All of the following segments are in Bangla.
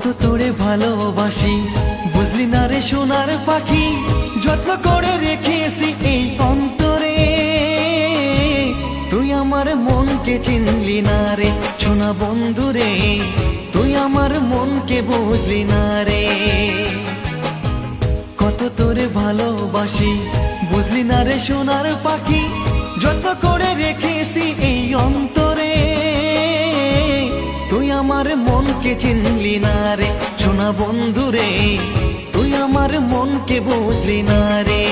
কত তোরে ভালোবাসি। বুঝলি না রে সোনার পাখি, যত্ন করে রেখেছি এই অন্তরে। তুই আমার মনকে চিনলি না রে সোনা বন্ধু রে। তুই আমার মনকে বুঝলি না রে। কত তোরে ভালোবাসি, বুঝলি না রে সোনার পাখি যত করে রেখেছি এই অন্তরে। তুই আমার মনকে চিনলি না রে। সোনা বন্ধু রে তুই আমার মনকে বুঝলি না রে।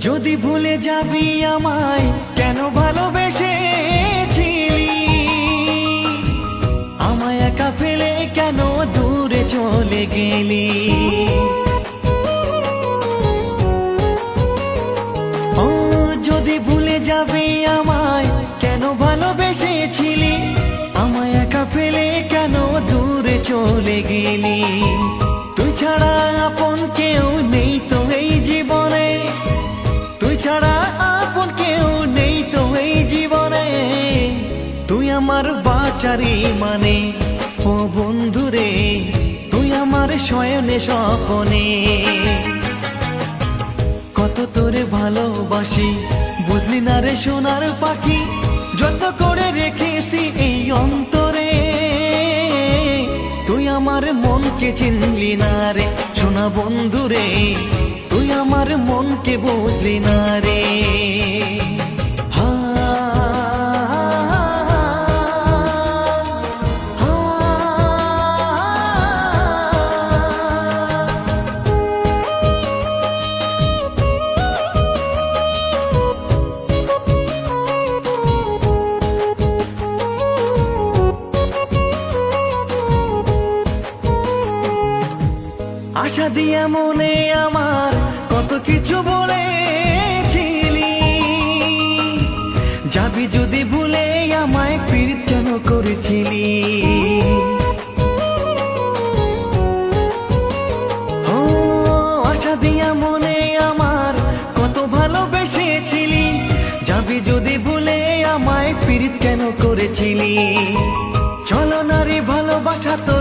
যদি ভুলে যাবি আমায়, কেন ভালোবেসেছিলি? আমায় একা ফেলে কেন দূরে চলে গেলি? ও, যদি ভুলে আমায়, কেন আমায় একা ফেলে কেন দূরে চলে গেলি? তুই ছাড়া আপন কেউ বাচারি মানে? ও বন্ধু রে তুই আমার শয়নে স্বপনে। কত তোরে ভালোবাসি, বুঝলি না রে সোনার পাখি? যত করে রেখেছি এই অন্তরে। তুই আমার মনকে চিনলি না রে, সোনা বন্ধু রে তুই আমার মনকে বুঝলি না রে। আশা দিয়া মনে আমার কত কিছু বলেছিলি। যাবি যদি ভুলে আমায় পীর কেন করেছিলি? আশা দিয়া মনে আমার কত ভালোবেসেছিলি। যাবি যদি আমায় কেন করেছিলি? চলো না রে ভালোবাসা নাই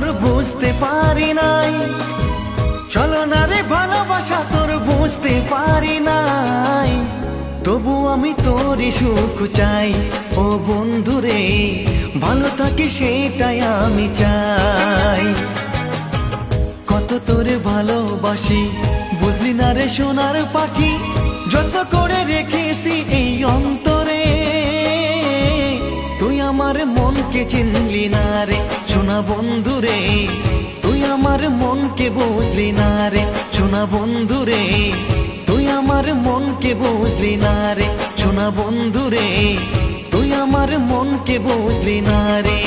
চলো না রে ভালোবাসা, তোর বুঝতে পারি নাই। তবু আমি তোরই সুখ চাই। ও বন্ধু রে, ভালো থাকি সেটাই আমি চাই। কত তোরে ভালোবাসি, বুঝলি না রে সোনার পাখি? যত করে রেখেছি এই অন্তরে। তুই আমার মনকে চিনলি না রে, সোনা বন্ধু রে। তুই আমার মনকে বুঝলি না রে, সোনা বন্ধু রে তুই আমার মনকে বুঝলি না রে, সোনা বন্ধু রে তুই আমার মনকে বুঝলি না রে।